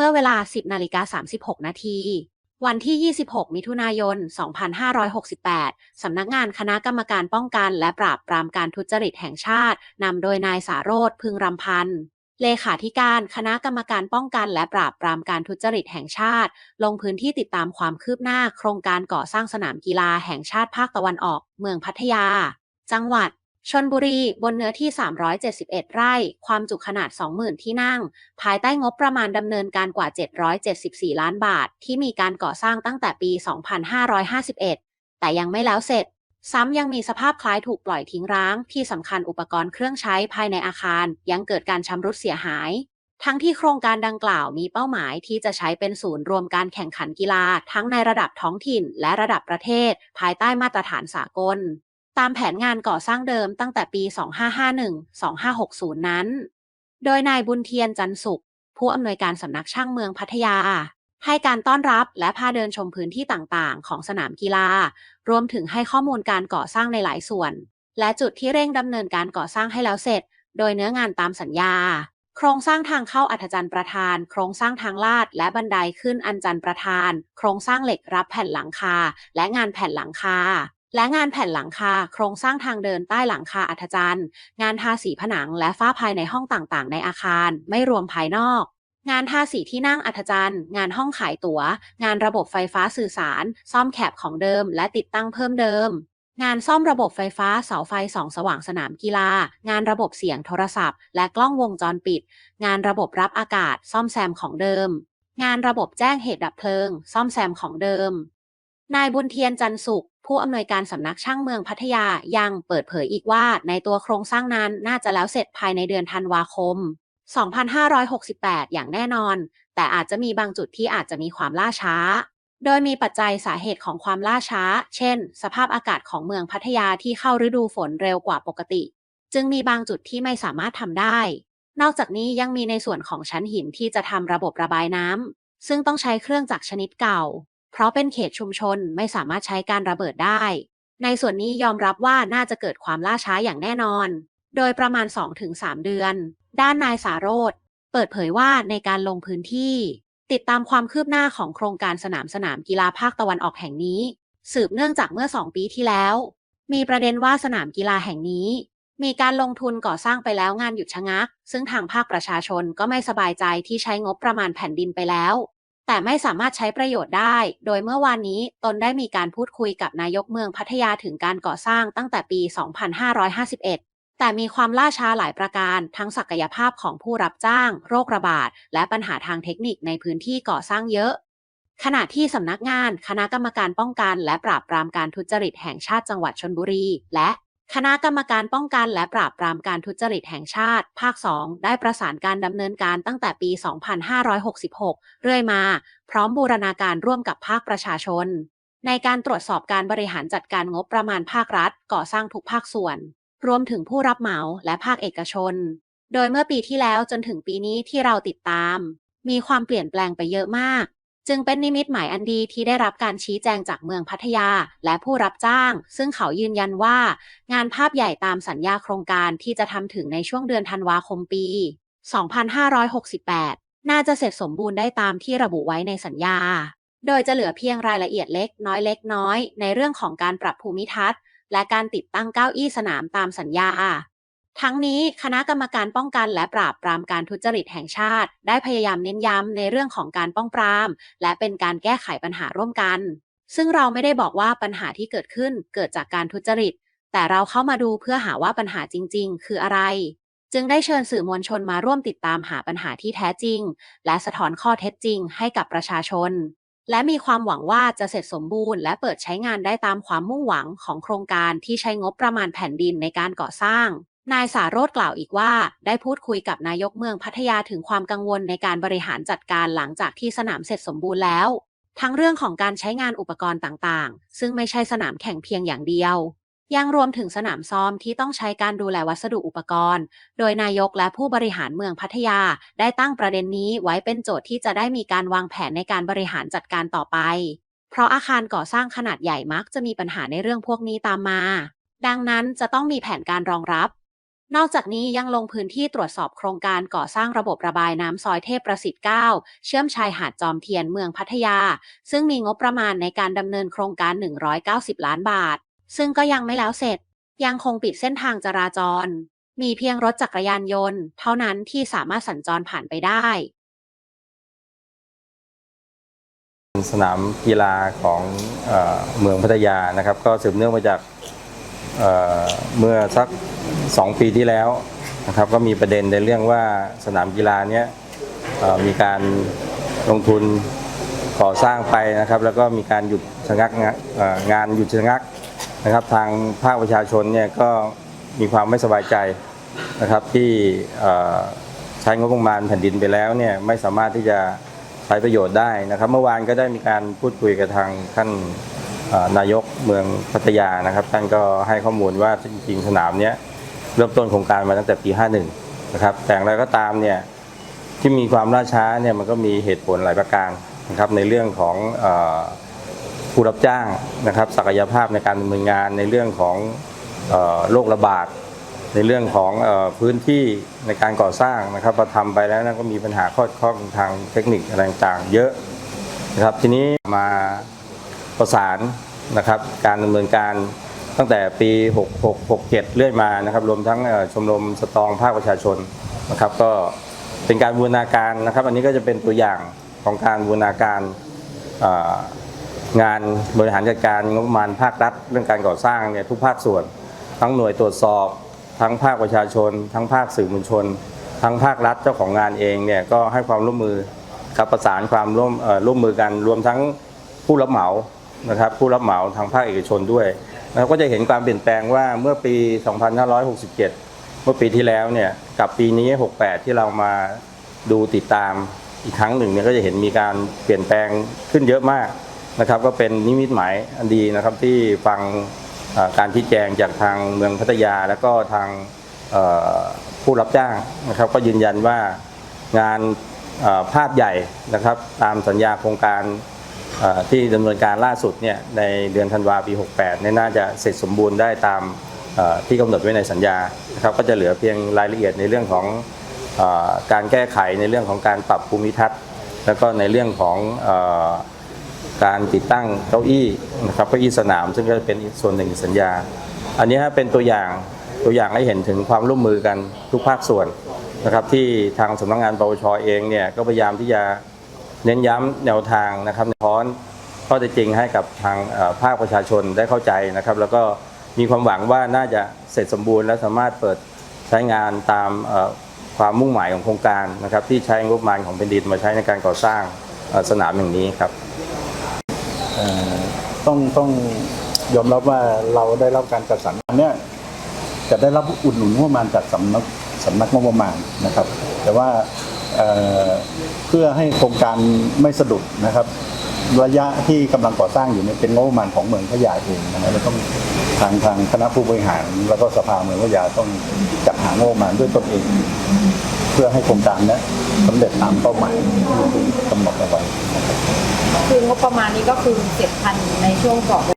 เมื่อเวลา 10นาฬิกา36 นาที วันที่ 26 มิถุนายน 2568 สำนักงานคณะกรรมการป้องกันและปราบปรามการทุจริตแห่งชาติ นำโดยนายสาโรธพึงรำพันธ์เลขาธิการคณะกรรมการป้องกันและปราบปรามการทุจริตแห่งชาติ ลงพื้นที่ติดตามความคืบหน้าโครงการก่อสร้างสนามกีฬาแห่งชาติภาคตะวันออก เมืองพัทยา จังหวัด ชนบุรีบนเนื้อที่ 371 ไร่ ความจุขนาด 20,000 ที่นั่ง ภายใต้งบประมาณดำเนินการกว่า 774 ล้านบาท ที่มีการก่อสร้างตั้งแต่ปี 2551 แต่ยังไม่แล้วเสร็จ ซ้ำยังมีสภาพคล้ายถูกปล่อยทิ้งร้าง ที่สำคัญอุปกรณ์เครื่องใช้ภายในอาคาร ยังเกิดการชำรุดเสียหาย ทั้งที่โครงการดังกล่าวมีเป้าหมายที่จะใช้เป็นศูนย์รวมการแข่งขันกีฬา ทั้งในระดับท้องถิ่น และระดับประเทศ ภายใต้มาตรฐานสากล ตามแผนงานก่อสร้างเดิมตั้งแต่ปี 2551-2560 นั้น โดยนายบุญเทียนจันสุข ผู้อำนวยการสำนักช่างเมืองพัทยา ให้การต้อนรับและพาเดินชมพื้นที่ต่างๆ ของสนามกีฬา รวมถึงให้ข้อมูลการก่อสร้างในหลายส่วน และจุดที่เร่งดำเนินการก่อสร้างให้แล้วเสร็จ โดยเนื้องานตามสัญญา โครงสร้างทางเข้าอัธจันทร์ประธาน โครงสร้างทางลาด และบันไดขึ้นอันจันทร์ประธาน โครงสร้างเหล็กรับแผ่นหลังคา และงานแผ่นหลังคา และงานแผ่นหลังคา โครงสร้างทางเดินใต้หลังคาอัธจันทร์ งานทาสีผนังและฝ้าภายในห้องต่างๆ ในอาคาร ไม่รวมภายนอก งานทาสีที่นั่งอัธจันทร์ งานห้องขายตัว๋ว งานระบบไฟฟ้าสื่อสาร ซ่อมแคบของเดิม และติดตั้งเพิ่มเดิม งานซ่อมระบบไฟฟ้าเสาไฟส่องสว่างสนามกีฬา งานระบบเสียงโทรศัพท์ และกล้องวงจรปิด งานระบบรับอากาศ ซ่อมแซมของเดิม งานระบบแจ้งเหตุดับเพลิง ซ่อมแซมของเดิม นายบุญเทียนจันสุข ผู้อำนวยการสำนักช่างเมืองพัทยายังเปิดเผยอีกว่า ในตัวโครงสร้างนั้นน่าจะแล้วเสร็จภายในเดือนธันวาคม 2568 อย่างแน่นอน แต่อาจจะมีบางจุดที่อาจจะมีความล่าช้า โดยมีปัจจัยสาเหตุของความล่าช้า เช่น สภาพอากาศของเมืองพัทยาที่เข้าฤดูฝนเร็วกว่าปกติ จึงมีบางจุดที่ไม่สามารถทำได้ นอกจากนี้ยังมีในส่วนของชั้นหินที่จะทำระบบระบายน้ำซึ่งต้องใช้เครื่องจักรชนิดเก่า ราะเป็นเขตชุมชนไม่สามารถใช้การระเบิดได้ ในส่วนนี้ยอมรับว่าน่าจะเกิดความล่าช้าอย่างแน่นอน โดยประมาณ 2-3 เดือน ด้านนายสาโรธเปิดเผยว่าในการลงพื้นที่ ติดตามความคืบหน้าของโครงการสนามสนามกีฬาภาคตะวันออกแห่งนี้ สืบเนื่องจากเมื่อ 2 ปีที่แล้ว มีประเด็นว่าสนามกีฬาแห่งนี้ มีการลงทุนก่อสร้างไปแล้วงานหยุดชะงัก ซึ่งทางภาคประชาชนก็ไม่สบายใจที่ใช้งบประมาณแผ่นดินไปแล้ว แต่ไม่สามารถใช้ประโยชน์ได้ โดยเมื่อวานนี้ตนได้มีการพูดคุยกับนายกเมืองพัทยาถึงการก่อสร้างตั้งแต่ปี 2551 แต่มีความล่าช้าหลายประการ ทั้งศักยภาพของผู้รับจ้าง โรคระบาด และปัญหาทางเทคนิคในพื้นที่ก่อสร้างเยอะ ขณะที่สำนักงาน คณะกรรมการป้องกัน และปราบปรามการทุจริตแห่งชาติจังหวัดชลบุรี และ คณะกรรมการป้องกันและปราบปรามการทุจริตแห่งชาติ ภาค 2 ได้ประสานการดำเนินการตั้งแต่ปี 2566 เรื่อยมา พร้อมบูรณาการร่วมกับภาคประชาชน ในการตรวจสอบการบริหารจัดการงบประมาณภาครัฐ ก่อสร้างทุกภาคส่วน รวมถึงผู้รับเหมาและภาคเอกชน โดยเมื่อปีที่แล้วจนถึงปีนี้ที่เราติดตาม มีความเปลี่ยนแปลงไปเยอะมาก จึงเป็นนิมิตหมายอันดีที่ได้รับการชี้แจงจากเมืองพัทยาและผู้รับจ้าง ซึ่งเขายืนยันว่า งานภาพใหญ่ตามสัญญาโครงการที่จะทำถึงในช่วงเดือนธันวาคมปี 2568 น่าจะเสร็จสมบูรณ์ได้ตามที่ระบุไว้ในสัญญา โดยจะเหลือเพียงรายละเอียดเล็กน้อยเล็กน้อย ในเรื่องของการปรับภูมิทัศน์ และการติดตั้งเก้าอี้สนามตามสัญญา ทั้งนี้คณะกรรมการป้องกันและปราบปรามการทุจริตแห่งชาติ ได้พยายามเน้นย้ำในเรื่องของการป้องปราม และเป็นการแก้ไขปัญหาร่วมกัน ซึ่งเราไม่ได้บอกว่าปัญหาที่เกิดขึ้นเกิดจากการทุจริต แต่เราเข้ามาดูเพื่อหาว่าปัญหาจริง ๆ คืออะไร จึงได้เชิญสื่อมวลชนมาร่วมติดตามหาปัญหาที่แท้จริง และสะท้อนข้อเท็จจริง ให้กับประชาชน และมีความหวังว่าจะเสร็จสมบูรณ์ และเปิดใช้งานได้ตามความมุ่งหวังของโครงการที่ใช้งบประมาณแผ่นดินในการก่อสร้าง นายสาโรธกล่าวอีกว่า ได้พูดคุยกับนายกเมืองพัทยาถึงความกังวลในการบริหารจัดการหลังจากที่สนามเสร็จสมบูรณ์แล้ว ทั้งเรื่องของการใช้งานอุปกรณ์ต่างๆ ซึ่งไม่ใช่สนามแข่งเพียงอย่างเดียว ยังรวมถึงสนามซ้อมที่ต้องใช้การดูแลวัสดุอุปกรณ์ โดยนายกและผู้บริหารเมืองพัทยาได้ตั้งประเด็นนี้ไว้เป็นโจทย์ที่จะได้มีการวางแผนในการบริหารจัดการต่อไป เพราะอาคารก่อสร้างขนาดใหญ่มักจะมีปัญหาในเรื่องพวกนี้ตามมา ดังนั้นจะต้องมีแผนการรองรับ นอกจากนี้ยังลงพื้นที่ตรวจสอบโครงการก่อสร้างระบบระบายน้ำซอยเทพประสิทธิ์ 9 เชื่อมชายหาดจอมเทียนเมืองพัทยา ซึ่งมีงบประมาณในการดำเนินโครงการ 190 ล้านบาท ซึ่งก็ยังไม่แล้วเสร็จ ยังคงปิดเส้นทางจราจร มีเพียงรถจักรยานยนต์ เท่านั้นที่สามารถสัญจรผ่านไปได้ สนามกีฬาของเออเมืองพัทยานะครับ ก็สืบเนื่องมาจาก เมื่อสัก 2 ปีที่แล้วนะครับก็มีประเด็นในเรื่องว่าสนามกีฬาเนี้ยมีการลงทุนก่อสร้างไปนะครับ แล้วก็มีการหยุดชะงักงานหยุดชะงักนะครับ ทางภาคประชาชนเนี่ยก็มีความไม่สบายใจนะครับที่ใช้งบประมาณแผ่นดินไปแล้วเนี่ยไม่สามารถที่จะใช้ประโยชน์ได้นะครับ เมื่อวานก็ได้มีการพูดคุยกับทางท่าน นายกเมืองพัทยานะครับ ท่านก็ให้ข้อมูลว่าจริงๆสนามเนี้ยเริ่มต้นโครงการมาตั้งแต่ปี 51 นะครับ แต่อย่างไรก็ตามเนี่ยที่มีความล่าช้าเนี่ยมันก็มีเหตุผลหลายประการนะครับในเรื่องของอผู้รับจ้างนะครับ ศักยภาพในการดำเนินงานในเรื่องของอโรคระบาดในเรื่องของอพื้นที่ในการก่อสร้างนะครับพอทำไปแล้วนะก็มีปัญหาข้อข้องทางเทคนิคอะไรต่างๆเยอะนะครับทีนี้มา ประสานนะครับการดำเนินการตั้งแต่ปี66 67 เรื่อยมานะครับรวมทั้งชมรมสตองภาคประชาชนนะครับ ก็เป็นการบูรณาการนะครับ อันนี้ก็จะเป็นตัวอย่างของการบูรณาการงานบริหารจัดการงบประมาณภาครัฐ เรื่องการก่อสร้างเนี่ยทุกภาคส่วน ทั้งหน่วยตรวจสอบ ทั้งภาคประชาชน ทั้งภาคสื่อมวลชน ทั้งภาครัฐเจ้าของงานเองเนี่ยก็ให้ความร่วมมือครับประสานความร่วมร่วมมือกันรวมทั้งผู้รับเหมา นะครับผู้รับเหมาทางภาคเอกชนด้วยแล้วก็จะเห็นความเปลี่ยนแปลงว่าเมื่อปี 2567 เมื่อปีที่แล้วเนี่ยกับปีนี้ 68 ที่เรามาดูติดตามอีกครั้งหนึ่งเนี่ยก็จะเห็นมีการเปลี่ยนแปลงขึ้นเยอะมากนะครับ ก็เป็นนิมิตหมายอันดีนะครับที่ฟังการชี้แจงจากทางเมืองพัทยา แล้วก็ทางผู้รับจ้างนะครับ ก็ยืนยันว่างานภาพใหญ่นะครับ ตามสัญญาโครงการ ที่ดำเนินการล่าสุดเนี่ยในเดือนธันวาปี 68เนี่ยน่าจะเสร็จสมบูรณ์ได้ตามที่กำหนดไว้ในสัญญานะครับก็จะเหลือเพียงรายละเอียดในเรื่องของอการแก้ไขในเรื่องของการปรับภูมิทัศน์ แล้วก็ในเรื่องของอการติดตั้งเก้าอี้นะครับเก้าอี้สนาม ซึ่งก็เป็นอีกส่วนหนึ่งสัญญา อันนี้ฮะเป็นตัวอย่างตัวอย่างให้เห็นถึงความร่วมมือกันทุกภาคส่วนนะครับที่ทางสำนักงานปปชเองเนี่ยก็พยายามที่จะ เน้นย้ำแนวทางนะครับท้อนข้อเท็จจริงให้กับทางภาคประชาชนได้เข้าใจนะครับ แล้วก็มีความหวังว่าน่าจะเสร็จสมบูรณ์และสามารถเปิดใช้งานตามความมุ่งหมายของโครงการนะครับ ที่ใช้งบประมาณของแผ่นดินมาใช้ในการก่อสร้างสนามแห่งนี้ครับต้องต้องยอมรับว่าเราได้รับการจัดสรรอันเนี้ยจะได้รับอุดหนุนงบประมาณจากสำนักสำนักงบประมาณนะครับ แต่ว่า เเพื่อให้โครงการไม่สะดุดนะครับ ระยะที่กำลังก่อสร้างอยู่เนี่ยเป็นงบประมาณของเมืองพะยาเองนะครับแล้วต้องทางทางคณะผู้บริหาร แล้วก็สภาเมืองพะยาต้องจัดหางบประมาณด้วยตนเอง เพื่อให้โครงการนี้สำเร็จตามเป้าหมายที่กำหนดเอาไว้คืองบประมาณนี้ก็คือเสร็จทันในช่วงกรอ